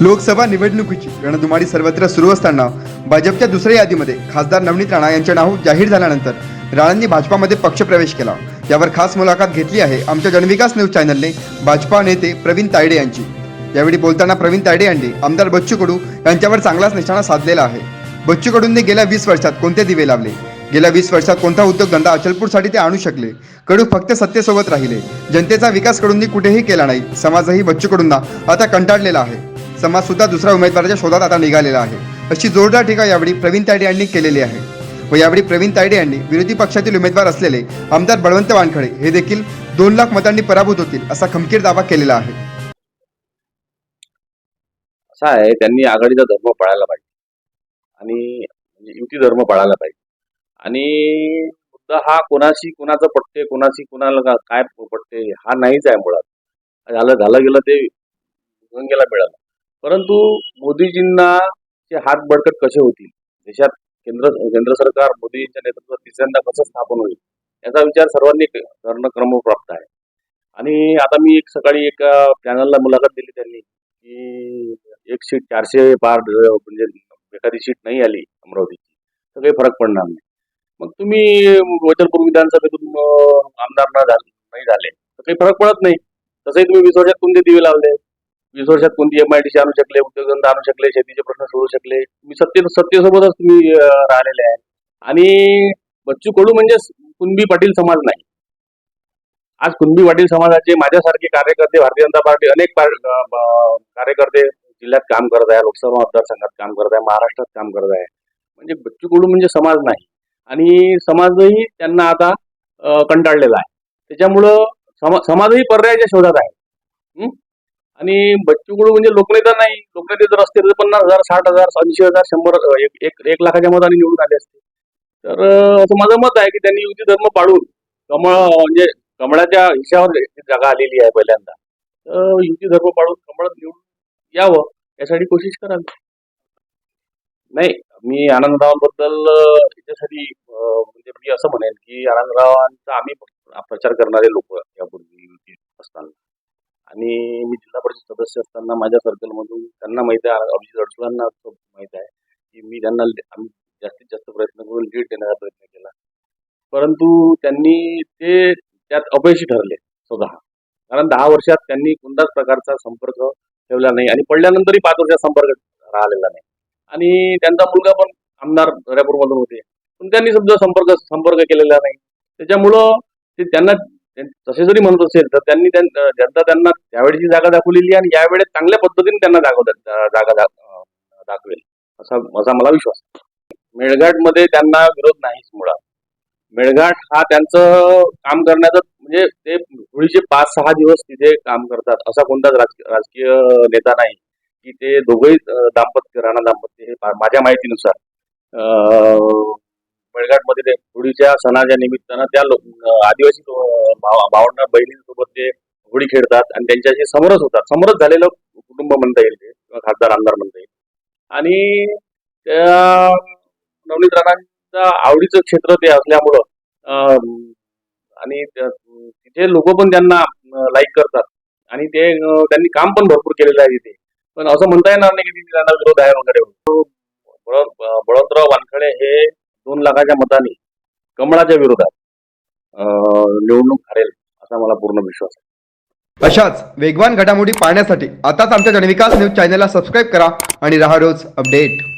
लोकसभा निवडणुकीची रणधुमाडी सर्वत्र सुरू असताना भाजपच्या दुसऱ्या यादीमध्ये खासदार नवनीत राणा यांचे नाव जाहीर झाल्यानंतर राणांनी भाजपामध्ये पक्षप्रवेश केला. यावर खास मुलाखत घेतली आहे आमच्या जनविकास न्यूज चॅनलने भाजपा नेते प्रवीण तायडे यांची. यावेळी बोलताना प्रवीण तायडे यांनी आमदार बच्चू कडू यांच्यावर चांगलाच निशाणा साधलेला आहे. बच्चू कडूंनी गेल्या वीस वर्षात कोणते दिवे लावले? गेल्या वीस वर्षात कोणता उद्योग धंदा अचलपूरसाठी ते आणू शकले? कडू फक्त सत्तेसोबत राहिले. जनतेचा विकास कडूंनी कुठेही केला नाही. समाजही बच्चू कडूंना आता कंटाळलेला आहे. समाज सुद्धा दुसऱ्या उमेदवाराच्या शोधात आता निघालेला आहे. अशी जोरदार टीका यावेळी प्रवीण तायडे यांनी केलेली आहे. व यावेळी प्रवीण तायडे यांनी विरोधी पक्षातील उमेदवार असलेले आमदार बळवंत वानखडे हे देखील दोन लाख मतांनी पराभूत होतील असा खमकीर दावा केलेला आहे. असा आहे त्यांनी आघाडीचा धर्म पाळायला पाहिजे. आणि म्हणजे युती धर्म पाळायला पाहिजे. आणि मुद्दा हा कोणाशी कोणाचं पटते कोणाशी कोणाला का- काय पटते हा नाहीच आहे मुळात. झालं झालं गेलं ते गंगेला मिळालं. परंतु मोदीजींना ते हात बळकट कसे होतील? देशात केंद्र केंद्र सरकार मोदींच्या नेतृत्वात तिसऱ्यांदा कसं स्थापन होईल? याचा विचार सर्वांनी करणं क्रमप्राप्त आहे. आणि आता मी एक सकाळी एका चॅनलला मुलाखत दिली त्यांनी की एक सीट चारशे पार म्हणजे एखादी सीट नाही आली अमरावतीची. तर काही फरक पडणार नाही. मग तुम्ही वचनपूर विधानसभेतून आमदार न झाले नाही झाले तर काही फरक पडत नाही. तसंही तुम्ही वीस वर्षात कोणते दिवे लावले? वीस वर्षात कोणती एम आय आणू शकले उद्योगधंदा आणू शकले शेतीचे प्रश्न सोडू शकले. तुम्ही सत्ते सत्तेसोबतच तुम्ही राहिलेले आहे. आणि बच्चू कडू म्हणजे कुणबी पाटील समाज नाही. आज कुणबी पाटील समाजाचे माझ्यासारखे कार्यकर्ते भारतीय जनता पार्टी अनेक कार्यकर्ते जिल्ह्यात काम करत आहे लोकसभा मतदारसंघात काम करत आहे महाराष्ट्रात काम करत आहे. म्हणजे बच्चू कडू म्हणजे समाज नाही. आणि समाजही त्यांना आता कंटाळलेला आहे. त्याच्यामुळं समा समाजही पर्यायाच्या शोधात आहे. आणि बच्चू कडू म्हणजे लोकनेता नाही. लोकनेते जर असते तर पन्नास हजार साठ हजार ऐंशी हजार शंभर एक एक एक लाखाच्या मताने निवडून आले असते. तर असं माझं मत आहे की त्यांनी युती धर्म पाळून कमळ म्हणजे कमळाच्या हिशावर जागा आलेली आहे पहिल्यांदा. तर युती धर्म पाळून कमळ निवडून यावं यासाठी कोशिश करावी. नाही मी आनंदरावांबद्दल याच्यासाठी म्हणजे मी असं म्हणेन की आनंदरावांचा आम्ही प्रचार करणारे लोक यापूर्वी असताना. आणि मी जिल्हा परिषद सदस्य असताना माझ्या सर्कलमधून त्यांना माहिती आहे अभिजित अडसुळांना माहीत आहे की मी त्यांना आम्ही जास्तीत जास्त प्रयत्न करून लीड देण्याचा प्रयत्न केला. परंतु त्यांनी ते त्यात अपयशी ठरले स्वतः. कारण दहा वर्षात त्यांनी कोणत्याच प्रकारचा संपर्क ठेवला नाही आणि पडल्यानंतरही पाच वर्षात संपर्क राहिलेला नाही. आणि त्यांचा मुलगा पण आमदार दर्यापूरमधून होते. पण त्यांनी सुद्धा संपर्क संपर्क केलेला नाही. त्याच्यामुळं ते त्यांना तसे जरी म्हणत असेल तर त्यांनी त्यां- जनता त्यांना त्यावेळेची जागा दाखवलेली आहे आणि यावेळेस चांगल्या पद्धतीने त्यांना दाखवतात जागा दाखवेल. असा असा मला विश्वास आहे. मेळघाटमध्ये त्यांना विरोध नाहीच मुळात. मेळघाट हा त्यांचं काम करण्याचं म्हणजे ते होळीचे पाच सहा दिवस तिथे काम करतात. असा कोणताच राजकीय नेता नाही. की ते दोघंही दाम्पत्य राणा दाम्पत्य हे माझ्या माहितीनुसार बळघाटमध्ये ते होळीच्या सणाच्या निमित्तानं त्या आदिवासी भावांना भाव- बहिणींसोबत ते होळी खेळतात आणि त्यांच्याशी समरस होतात. समरस झालेलं कुटुंब म्हणता येईल ते किंवा खासदार आमदार म्हणता येईल. आणि त्या नवनीत राणांचा आवडीचं क्षेत्र ते असल्यामुळं आणि तिथे लोक पण त्यांना लाईक करतात. आणि ते त्यांनी काम पण भरपूर केलेलं आहे तिथे पण असं म्हणता येणार नाही की तिथे त्यांना विरोध आहे वगैरे. बळ- बळवंतराव वानखडे हे दोन लाखाच्या मताने कमळाच्या विरोधात अं, निवडणूक हरेल असा मला पूर्ण विश्वास आहे. अशाच वेगवान घडामोडी पाहण्यासाठी आताच आमच्या जनविकास न्यूज चॅनलला सबस्क्राईब करा आणि राहा रोज अपडेट.